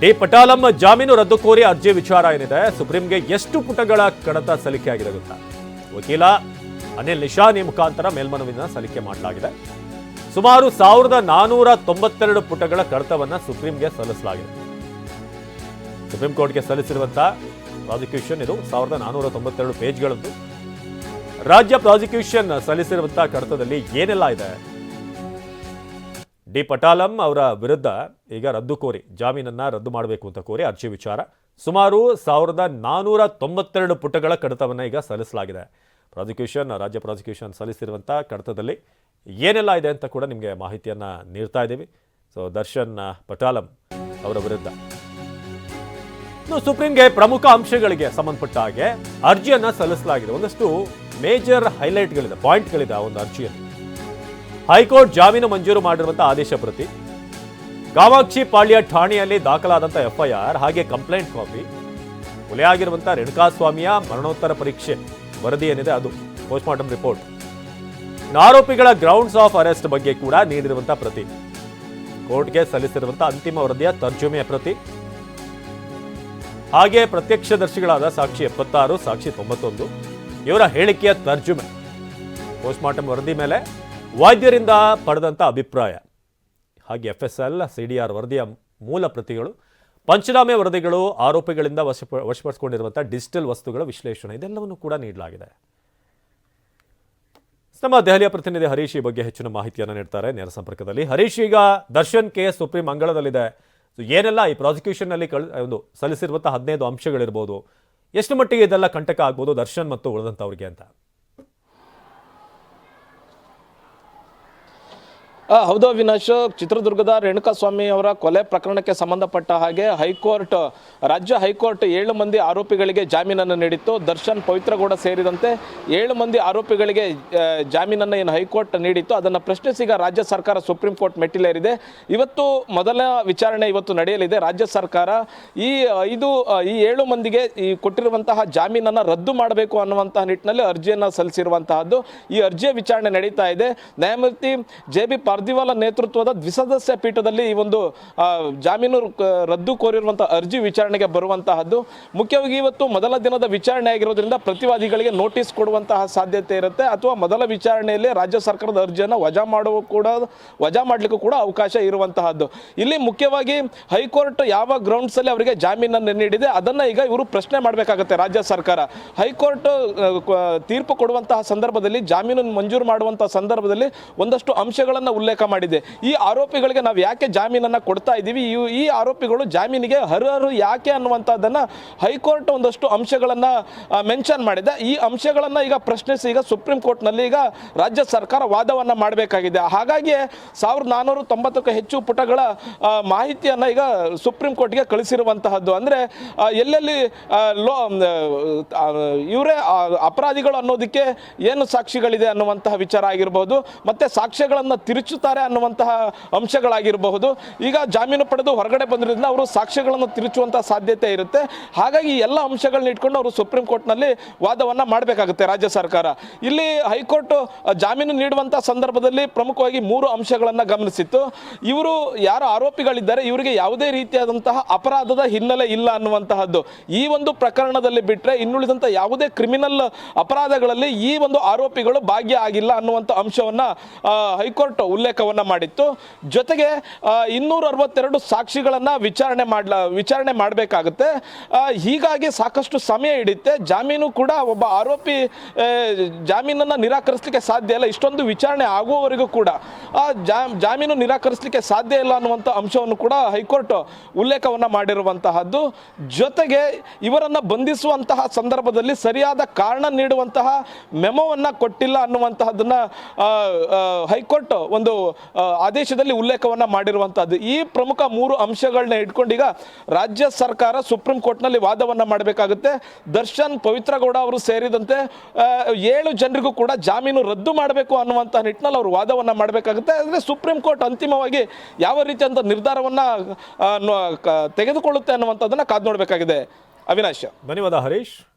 D Patalamma ಜಾಮೀನು ರದ್ದು ಕೋರಿ ಅರ್ಜಿ ವಿಚಾರ ಏನಿದೆ? ಸುಪ್ರೀಂಗೆ ಎಷ್ಟು ಪುಟಗಳ ಕಡತ ಸಲ್ಲಿಕೆ ಆಗಿದೆ ಗೊತ್ತಾ ವಕೀಲ ಅನಿಲ್ ನಿಶಾನಿ ಮುಖಾಂತರ ಮೇಲ್ಮನವಿನ ಸಲ್ಲಿಕೆ ಮಾಡಲಾಗಿದೆ. ಸುಮಾರು ಸಾವಿರದ ನಾನೂರ ತೊಂಬತ್ತೆರಡು ಪುಟಗಳ ಕಡತವನ್ನು ಸುಪ್ರೀಂಗೆ ಸಲ್ಲಿಸಲಾಗಿದೆ. ಸುಪ್ರೀಂ ಕೋರ್ಟ್ಗೆ ಸಲ್ಲಿಸಿರುವಂತಹ ಪ್ರಾಸಿಕ್ಯೂಷನ್ ಇದು ಸಾವಿರದ ನಾನೂರ ತೊಂಬತ್ತೆರಡು ಪೇಜ್ಗಳದ್ದು. ರಾಜ್ಯ ಪ್ರಾಸಿಕ್ಯೂಷನ್ ಸಲ್ಲಿಸಿರುವಂತಹ ಕಡತದಲ್ಲಿ ಏನೆಲ್ಲ ಇದೆ? ಡಿ ಪಟಾಲಂ ಅವರ ವಿರುದ್ಧ ಈಗ ರದ್ದು ಕೋರಿ, ಜಾಮೀನನ್ನು ರದ್ದು ಮಾಡಬೇಕು ಅಂತ ಕೋರಿ ಅರ್ಜಿ ವಿಚಾರ. ಸುಮಾರು ಸಾವಿರದ ನಾನೂರ ತೊಂಬತ್ತೆರಡು ಪುಟಗಳ ಕಡತವನ್ನು ಈಗ ಸಲ್ಲಿಸಲಾಗಿದೆ. ಪ್ರಾಸಿಕ್ಯೂಷನ್, ರಾಜ್ಯ ಪ್ರಾಸಿಕ್ಯೂಷನ್ ಸಲ್ಲಿಸಿರುವಂಥ ಕಡತದಲ್ಲಿ ಏನೆಲ್ಲ ಇದೆ ಅಂತ ಕೂಡ ನಿಮಗೆ ಮಾಹಿತಿಯನ್ನು ನೀಡ್ತಾ ಇದ್ದೀವಿ. ಸೊ ದರ್ಶನ್ ಪಟಾಲಂ ಅವರ ವಿರುದ್ಧ. ಇನ್ನು ಸುಪ್ರೀಂಗೆ ಪ್ರಮುಖ ಅಂಶಗಳಿಗೆ ಸಂಬಂಧಪಟ್ಟ ಹಾಗೆ ಅರ್ಜಿಯನ್ನ ಸಲ್ಲಿಸಲಾಗಿದೆ. ಒಂದಷ್ಟು ಮೇಜರ್ ಹೈಲೈಟ್ಗಳಿದೆ, ಪಾಯಿಂಟ್ಗಳಿದೆ ಆ ಒಂದು ಅರ್ಜಿಯಲ್ಲಿ. ಹೈಕೋರ್ಟ್ ಜಾಮೀನು ಮಂಜೂರು ಮಾಡಿರುವಂತಹ ಆದೇಶ ಪ್ರತಿ. ಕಾಮಾಕ್ಷಿ ಪಾಳ್ಯ ಠಾಣೆಯಲ್ಲಿ ದಾಖಲಾದಂಥ ಎಫ್ಐಆರ್, ಹಾಗೆ ಕಂಪ್ಲೇಂಟ್ ಕಾಪಿ. ಕೊಲೆಯಾಗಿರುವಂತಹ ರೇಣುಕಾಸ್ವಾಮಿಯ ಮರಣೋತ್ತರ ಪರೀಕ್ಷೆ ವರದಿ ಏನಿದೆ ಅದು ಪೋಸ್ಟ್ಮಾರ್ಟಮ್ ರಿಪೋರ್ಟ್. ಆರೋಪಿಗಳ ಗ್ರೌಂಡ್ಸ್ ಆಫ್ ಅರೆಸ್ಟ್ ಬಗ್ಗೆ ಕೂಡ ನೀಡಿರುವಂತಹ ಪ್ರತಿ. ಕೋರ್ಟ್ಗೆ ಸಲ್ಲಿಸಿರುವಂತಹ ಅಂತಿಮ ವರದಿಯ ತರ್ಜುಮೆಯ ಪ್ರತಿ. ಹಾಗೆ ಪ್ರತ್ಯಕ್ಷದರ್ಶಿಗಳಾದ ಸಾಕ್ಷಿ ಎಪ್ಪತ್ತಾರು, ಸಾಕ್ಷಿ ತೊಂಬತ್ತೊಂದು, ಇವರ ಹೇಳಿಕೆಯ ತರ್ಜುಮೆ. ಪೋಸ್ಟ್ಮಾರ್ಟಮ್ ವರದಿ ಮೇಲೆ ವೈದ್ಯರಿಂದ ಪಡೆದಂಥ ಅಭಿಪ್ರಾಯ. ಹಾಗೆ F S L C D R ವರದಿಯ ಮೂಲ ಪ್ರತಿಗಳು, ಪಂಚನಾಮೆ ವರದಿಗಳು, ಆರೋಪಿಗಳಿಂದ ವಶಪ ವಶಪಡಿಸಿಕೊಂಡಿರುವಂಥ ಡಿಜಿಟಲ್ ವಸ್ತುಗಳ ವಿಶ್ಲೇಷಣೆ, ಇದೆಲ್ಲವನ್ನು ಕೂಡ ನೀಡಲಾಗಿದೆ. ನಮ್ಮ ದೆಹಲಿಯ ಪ್ರತಿನಿಧಿ ಹರೀಶ್ ಈ ಬಗ್ಗೆ ಹೆಚ್ಚಿನ ಮಾಹಿತಿಯನ್ನು ನೀಡ್ತಾರೆ. ನೇರ ಸಂಪರ್ಕದಲ್ಲಿ ಹರೀಶ್ ಈಗ ದರ್ಶನ್ ಕೇಸ್ ಸುಪ್ರೀಂ ಅಂಗಳದಲ್ಲಿದೆ ಏನೆಲ್ಲ ಈ ಪ್ರಾಸಿಕ್ಯೂಷನ್ನಲ್ಲಿ ಕಳ್ ಒಂದು ಸಲ್ಲಿಸಿರುವಂಥ ಹದಿನೈದು ಅಂಶಗಳಿರ್ಬೋದು, ಎಷ್ಟು ಮಟ್ಟಿಗೆ ಇದೆಲ್ಲ ಕಂಟಕ ಆಗ್ಬೋದು ದರ್ಶನ್ ಮತ್ತು ಉಳಿದಂಥವ್ರಿಗೆ ಅಂತ. ಹೌದು ವಿನಾಶ್ ಚಿತ್ರದುರ್ಗದ ರೇಣುಕಾಸ್ವಾಮಿ ಅವರ ಕೊಲೆ ಪ್ರಕರಣಕ್ಕೆ ಸಂಬಂಧಪಟ್ಟ ಹಾಗೆ ಹೈಕೋರ್ಟ್, ರಾಜ್ಯ ಹೈಕೋರ್ಟ್ ಏಳು ಮಂದಿ ಆರೋಪಿಗಳಿಗೆ ಜಾಮೀನನ್ನು ನೀಡಿತ್ತು. ದರ್ಶನ್ ಪವಿತ್ರಗೌಡ ಸೇರಿದಂತೆ ಏಳು ಮಂದಿ ಆರೋಪಿಗಳಿಗೆ ಜಾಮೀನನ್ನು ಏನು ಹೈಕೋರ್ಟ್ ನೀಡಿತ್ತು. ಅದನ್ನು ಪ್ರಶ್ನಿಸಿ ರಾಜ್ಯ ಸರ್ಕಾರ ಸುಪ್ರೀಂ ಕೋರ್ಟ್ ಮೆಟ್ಟಿಲೇರಿದೆ. ಇವತ್ತು ಮೊದಲ ವಿಚಾರಣೆ ಇವತ್ತು ನಡೆಯಲಿದೆ. ರಾಜ್ಯ ಸರ್ಕಾರ ಈ, ಐದು, ಈ ಏಳು ಮಂದಿಗೆ ಈ ಕೊಟ್ಟಿರುವಂತಹ ಜಾಮೀನನ್ನು ರದ್ದು ಮಾಡಬೇಕು ಅನ್ನುವಂತಹ ನಿಟ್ಟಿನಲ್ಲಿ ಅರ್ಜಿಯನ್ನು ಸಲ್ಲಿಸಿರುವಂತಹದ್ದು ಈ ಅರ್ಜಿಯ ವಿಚಾರಣೆ ನಡೀತಾ ಇದೆ. ನ್ಯಾಯಮೂರ್ತಿ ಜೆ ಬಿ ಪಾರ್ದಿವಾಲ ನೇತೃತ್ವದ ದ್ವಿಸದಸ್ಯ ಪೀಠದಲ್ಲಿ ಈ ಒಂದು ಜಾಮೀನು ರದ್ದು ಕೋರಿರುವಂತಹ ಅರ್ಜಿ ವಿಚಾರಣೆಗೆ ಬರುವಂತಹದ್ದು. ಮುಖ್ಯವಾಗಿ ಇವತ್ತು ಮೊದಲ ದಿನದ ವಿಚಾರಣೆ ಆಗಿರೋದ್ರಿಂದ ಪ್ರತಿವಾದಿಗಳಿಗೆ ನೋಟಿಸ್ ಕೊಡುವಂತಹ ಸಾಧ್ಯತೆ ಇರುತ್ತೆ. ಅಥವಾ ಮೊದಲ ವಿಚಾರಣೆಯಲ್ಲಿ ರಾಜ್ಯ ಸರ್ಕಾರದ ಅರ್ಜಿಯನ್ನು ವಜಾ ಮಾಡುವ ಕೂಡ, ವಜಾ ಮಾಡಲಿಕ್ಕೂ ಕೂಡ ಅವಕಾಶ ಇರುವಂತಹದ್ದು. ಇಲ್ಲಿ ಮುಖ್ಯವಾಗಿ ಹೈಕೋರ್ಟ್ ಯಾವ ಗ್ರೌಂಡ್ಸ್ ಅಲ್ಲಿ ಅವರಿಗೆ ಜಾಮೀನನ್ನು ನೀಡಿದೆ, ಅದನ್ನ ಈಗ ಇವರು ಪ್ರಶ್ನೆ ಮಾಡಬೇಕಾಗುತ್ತೆ ರಾಜ್ಯ ಸರ್ಕಾರ. ಹೈಕೋರ್ಟ್ ತೀರ್ಪು ಕೊಡುವಂತಹ ಸಂದರ್ಭದಲ್ಲಿ ಜಾಮೀನನ್ನು ಮಂಜೂರು ಮಾಡುವಂತಹ ಸಂದರ್ಭದಲ್ಲಿ ಒಂದಷ್ಟು ಅಂಶಗಳನ್ನು ಉಲ್ಲೇಖ ಮಾಡಿದೆ. ಈ ಆರೋಪಿಗಳಿಗೆ ನಾವು ಯಾಕೆ ಜಾಮೀನನ್ನು ಕೊಡ್ತಾ ಇದ್ದೀವಿ? ಈ ಆರೋಪಿಗಳು ಜಾಮೀನಿಗೆ ಅರ್ಹರು ಯಾಕೆ ಅನ್ನುವಂಥದ್ದನ್ನು ಹೈಕೋರ್ಟ್ ಒಂದಷ್ಟು ಅಂಶಗಳನ್ನು ಮೆನ್ಷನ್ ಮಾಡಿದೆ. ಈ ಅಂಶಗಳನ್ನು ಈಗ ಪ್ರಶ್ನಿಸಿ ಈಗ ಸುಪ್ರೀಂ ಕೋರ್ಟ್ನಲ್ಲಿ ಈಗ ರಾಜ್ಯ ಸರ್ಕಾರ ವಾದವನ್ನು ಮಾಡಬೇಕಾಗಿದೆ. ಹಾಗಾಗಿ ಸಾವಿರದ ನಾನ್ನೂರ ತೊಂಬತ್ತಕ್ಕೂ ಹೆಚ್ಚು ಪುಟಗಳ ಮಾಹಿತಿಯನ್ನ ಈಗ ಸುಪ್ರೀಂ ಕೋರ್ಟ್ಗೆ ಕಳಿಸಿರುವಂತಹದ್ದು. ಅಂದರೆ ಎಲ್ಲೆಲ್ಲಿ ಲೋ ಇವರೇ ಅಪರಾಧಿಗಳು ಅನ್ನೋದಕ್ಕೆ ಏನು ಸಾಕ್ಷಿಗಳಿದೆ ಅನ್ನುವಂತಹ ವಿಚಾರ ಆಗಿರಬಹುದು ಮತ್ತೆ ಸಾಕ್ಷ್ಯಗಳನ್ನು ತಿರುಚುತ್ತಾರೆ ಅನ್ನುವಂತಹ ಅಂಶಗಳಾಗಿರಬಹುದು. ಈಗ ಜಾಮೀನು ಪಡೆದು ಹೊರಗಡೆ ಬಂದಿರೋದ್ರಿಂದ ಅವರು ಸಾಕ್ಷ್ಯಗಳನ್ನು ತಿರುಚುವಂತಹ ಸಾಧ್ಯತೆ ಇರುತ್ತೆ. ಹಾಗಾಗಿ ಎಲ್ಲ ಅಂಶಗಳನ್ನ ಇಟ್ಕೊಂಡು ಅವರು ಸುಪ್ರೀಂ ಕೋರ್ಟ್ನಲ್ಲಿ ವಾದವನ್ನು ಮಾಡಬೇಕಾಗುತ್ತೆ ರಾಜ್ಯ ಸರ್ಕಾರ. ಇಲ್ಲಿ ಹೈಕೋರ್ಟ್ ಜಾಮೀನು ನೀಡುವಂತಹ ಸಂದರ್ಭದಲ್ಲಿ ಪ್ರಮುಖವಾಗಿ ಮೂರು ಅಂಶಗಳನ್ನು ಗಮನಿಸಿತ್ತು. ಇವರು ಯಾರು ಆರೋಪಿಗಳಿದ್ದಾರೆ, ಇವರಿಗೆ ಯಾವುದೇ ರೀತಿಯಾದಂತಹ ಅಪರಾಧದ ಹಿನ್ನೆಲೆ ಇಲ್ಲ ಅನ್ನುವಂತಹದ್ದು. ಈ ಒಂದು ಪ್ರಕರಣದಲ್ಲಿ ಬಿಟ್ಟರೆ ಇನ್ನುಳಿದಂಥ ಯಾವುದೇ ಕ್ರಿಮಿನಲ್ ಅಪರಾಧಗಳಲ್ಲಿ ಈ ಒಂದು ಆರೋಪಿಗಳು ಭಾಗಿಯಾಗಿಲ್ಲ ಅನ್ನುವಂಥ ಅಂಶವನ್ನ ಹೈಕೋರ್ಟ್ ಉಲ್ಲೇಖವನ್ನ ಮಾಡಿತ್ತು. ಜೊತೆಗೆ ಇನ್ನೂರ ಅರವತ್ತೆರಡು ಸಾಕ್ಷಿಗಳನ್ನ ವಿಚಾರಣೆ ಮಾಡಲ ವಿಚಾರಣೆ ಮಾಡಬೇಕಾಗುತ್ತೆ. ಹೀಗಾಗಿ ಸಾಕಷ್ಟು ಸಮಯ ಹಿಡಿಯುತ್ತೆ. ಜಾಮೀನು ಕೂಡ ಒಬ್ಬ ಆರೋಪಿ ಜಾಮೀನನ್ನು ನಿರಾಕರಿಸಲಿಕ್ಕೆ ಸಾಧ್ಯ ಇಲ್ಲ. ಇಷ್ಟೊಂದು ವಿಚಾರಣೆ ಆಗುವವರೆಗೂ ಕೂಡ ಜಾಮೀನು ನಿರಾಕರಿಸಲಿಕ್ಕೆ ಸಾಧ್ಯ ಇಲ್ಲ ಅನ್ನುವಂಥ ಅಂಶವನ್ನು ಕೂಡ ಹೈಕೋರ್ಟ್ ಉಲ್ಲೇಖವನ್ನ ಮಾಡಿರುವಂತಹದ್ದು. ಜೊತೆಗೆ ಇವರನ್ನ ಬಂಧಿಸುವಂತಹ ಸಂದರ್ಭದಲ್ಲಿ ಸರಿಯಾದ ಕಾರಣ ನೀಡುವಂತಹ ಮೆಮೋವನ್ನ ಕೊಟ್ಟಿಲ್ಲ ಆ, ಹೈಕೋರ್ಟ್ ಒಂದು ಆ, ಆದೇಶದಲ್ಲಿ ಉಲ್ಲೇಖವನ್ನ ಮಾಡಿರುವಂಥದ್ದು ಈ ಪ್ರಮುಖ ಮೂರು ಅಂಶಗಳನ್ನ ಇಟ್ಕೊಂಡೀಗ ರಾಜ್ಯ ಸರ್ಕಾರ ಸುಪ್ರೀಂ ಕೋರ್ಟ್ನಲ್ಲಿ ವಾದವನ್ನು ಮಾಡಬೇಕಾಗುತ್ತೆ. ದರ್ಶನ್ ಪವಿತ್ರಗೌಡ ಅವರು ಸೇರಿದಂತೆ ಏಳು ಜನರಿಗೂ ಕೂಡ ಜಾಮೀನು ರದ್ದು ಮಾಡಬೇಕು ಅನ್ನುವಂಥ ನಿಟ್ಟಿನಲ್ಲಿ ಅವರು ವಾದವನ್ನು ಮಾಡಬೇಕಾಗುತ್ತೆ. ಆದರೆ ಸುಪ್ರೀಂ ಕೋರ್ಟ್ ಅಂತಿಮವಾಗಿ ಯಾವ ರೀತಿಯಂತ ನಿರ್ಧಾರವನ್ನ ತೆಗೆದುಕೊಳ್ಳುತ್ತೆ ಅನ್ನುವಂಥದ್ದನ್ನು ಕಾದು ನೋಡಬೇಕಾಗಿದೆ. ಅವಿನಾಶ್. ಧನ್ಯವಾದ ಹರೀಶ್.